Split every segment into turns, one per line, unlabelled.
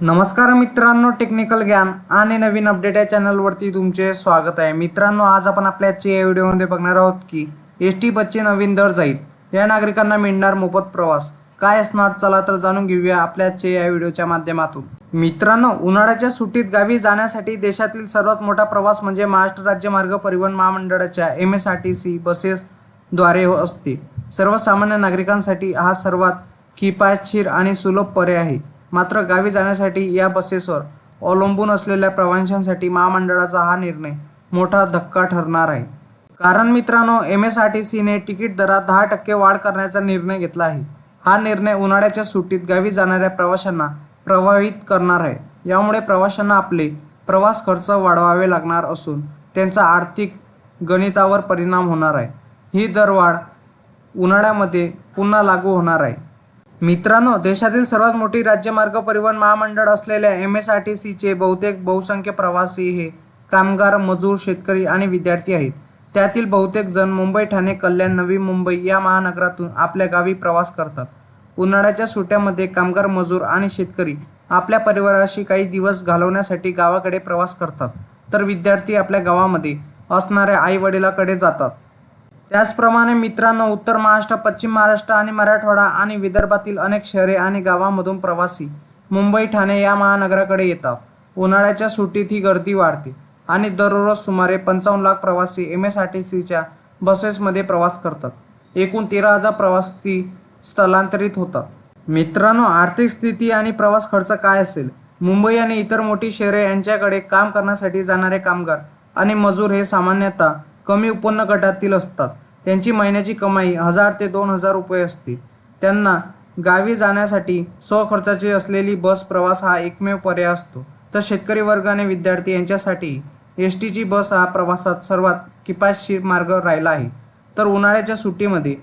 नमस्कार मित्रांनो टेक्निकल ज्ञान आणि नवीन अपडेट या चॅनलवरती तुमचे स्वागत आहे. मित्रांनो आज आपण आपल्या आजच्या या व्हिडिओमध्ये बघणार आहोत की एस टी बसचे नवीन दर जाईल या नागरिकांना मिळणार मोफत प्रवास. काय असणार? चला तर जाणून घेऊया आपल्या आजच्या या व्हिडिओच्या माध्यमातून. मित्रांनो उन्हाळ्याच्या सुट्टीत गावी जाण्यासाठी देशातील सर्वात मोठा प्रवास म्हणजे महाराष्ट्र राज्य मार्ग परिवहन महामंडळाच्या M S R T C बसेसद्वारे असते. सर्वसामान्य नागरिकांसाठी हा सर्वात किफायतशीर आणि सुलभ पर्याय आहे. मात्र गावी जाण्यासाठी या बसेसवर अवलंबून असलेल्या प्रवाशांसाठी महामंडळाचा हा निर्णय मोठा धक्का ठरणार आहे. कारण मित्रांनो एम एस आर टी सीने तिकीट दरात दहा टक्के वाढ करण्याचा निर्णय घेतला आहे. हा निर्णय उन्हाळ्याच्या सुट्टीत गावी जाणाऱ्या प्रवाशांना प्रभावित करणार आहे. यामुळे प्रवाशांना आपले प्रवास खर्च वाढवावे लागणार असून त्यांचा आर्थिक गणितावर परिणाम होणार आहे. ही दरवाढ उन्हाळ्यामध्ये पुन्हा लागू होणार आहे. मित्रांनो देशातील सर्वात मोठी राज्यमार्ग परिवहन महामंडळ असलेल्या एम एस आर टी सीचे बहुतेक बहुसंख्य प्रवासी हे कामगार मजूर शेतकरी आणि विद्यार्थी आहेत. त्यातील बहुतेक जण मुंबई ठाणे कल्याण नवी मुंबई या महानगरातून आपल्या गावी प्रवास करतात. उन्हाळ्याच्या सुट्ट्यामध्ये कामगार मजूर आणि शेतकरी आपल्या परिवाराशी काही दिवस घालवण्यासाठी गावाकडे प्रवास करतात. तर विद्यार्थी आपल्या गावामध्ये असणाऱ्या आई वडिलाकडे जातात. त्याचप्रमाणे मित्रांनो उत्तर महाराष्ट्र पश्चिम महाराष्ट्र आणि मराठवाडा आणि विदर्भातील अनेक शहरे आणि गावांमधून प्रवासी मुंबई ठाणे या महानगराकडे येतात. उन्हाळ्याच्या सुट्टीत ही गर्दी वाढते आणि दररोज सुमारे पंचावन्न लाख प्रवासी एम एस आर टी सीच्या बसेसमध्ये प्रवास करतात. एकूण तेरा हजार प्रवासी स्थलांतरित होतात. मित्रांनो आर्थिक स्थिती आणि प्रवास खर्च काय असेल? मुंबई आणि इतर मोठी शहरे यांच्याकडे काम करण्यासाठी जाणारे कामगार आणि मजूर हे सामान्यतः कमी उत्पन्न गटातील असतात. त्यांची महिन्याची कमाई हजार ते दोन हजार रुपये असते. त्यांना गावी जाण्यासाठी स्वखर्चाची असलेली बस प्रवास हा एकमेव पर्याय असतो. तर शेतकरी वर्गाने विद्यार्थी यांच्यासाठी एस टीची बस हा प्रवासात सर्वात किफायतशीर मार्ग राहिला आहे. तर उन्हाळ्याच्या सुट्टीमध्ये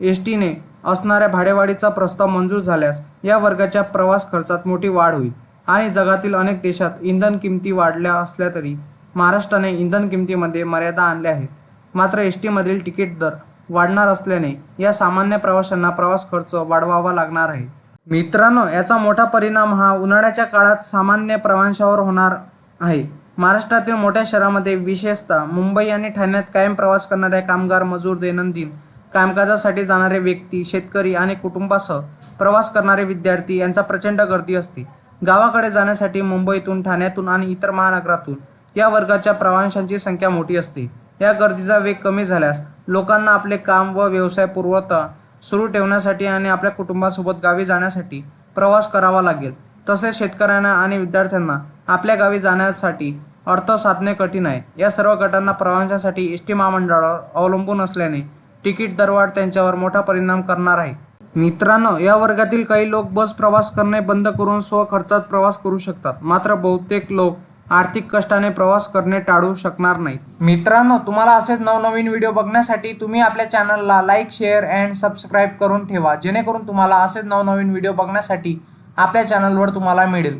एस टीने असणाऱ्या भाडेवाढीचा प्रस्ताव मंजूर झाल्यास या वर्गाच्या प्रवास खर्चात मोठी वाढ होईल आणि जगातील अनेक देशात इंधन किमती वाढल्या असल्या तरी महाराष्ट्राने इंधन किमतीमध्ये मर्यादा आणल्या आहेत. मात्र एस टीमधील तिकीट दर वाढणार असल्याने या सामान्य प्रवाशांना प्रवास खर्च वाढवावा लागणार आहे. मित्रांनो याचा मोठा परिणाम हा उन्हाळ्याच्या काळात सामान्य प्रवाशांवर होणार आहे. महाराष्ट्रातील मोठ्या शहरामध्ये विशेषतः मुंबई आणि ठाण्यात कायम प्रवास करणाऱ्या कामगार मजूर दैनंदिन कामकाजासाठी जाणारे व्यक्ती शेतकरी आणि कुटुंबासह प्रवास करणारे विद्यार्थी यांचा प्रचंड गर्दी असते. गावाकडे जाण्यासाठी मुंबईतून ठाण्यातून आणि इतर महानगरातून या वर्गाच्या प्रवाशांची संख्या मोठी असते. या गर्दीचा वेग कमी झाल्यास लोकांना आपले काम व व्यवसाय पुरवता सुरू ठेवण्यासाठी आणि आपल्या कुटुंबासोबत गावी जाण्यासाठी प्रवास करावा लागेल. तसेच शेतकऱ्यांना आणि विद्यार्थ्यांना आपल्या गावी जाण्यासाठी अर्थ साधणे कठीण आहे. या सर्व गटांना प्रवाशांसाठी एस टी महामंडळावर अवलंबून असल्याने तिकीट दरवाढ त्यांच्यावर मोठा परिणाम करणार आहे. मित्रांनो या वर्गातील काही लोक बस प्रवास करणे बंद करून स्वखर्चात प्रवास करू शकतात. मात्र बहुतेक लोक आर्थिक कष्टाने प्रवास करणे टाळू शकणार नाहीत. मित्रांनो तुम्हाला असेच नवनवीन व्हिडिओ बघण्यासाठी तुम्ही आपल्या चॅनलला लाईक शेअर अँड सबस्क्राईब करून ठेवा. जेणेकरून तुम्हाला असेच नवनवीन व्हिडिओ बघण्यासाठी आपल्या चॅनलवर तुम्हाला मिळेल.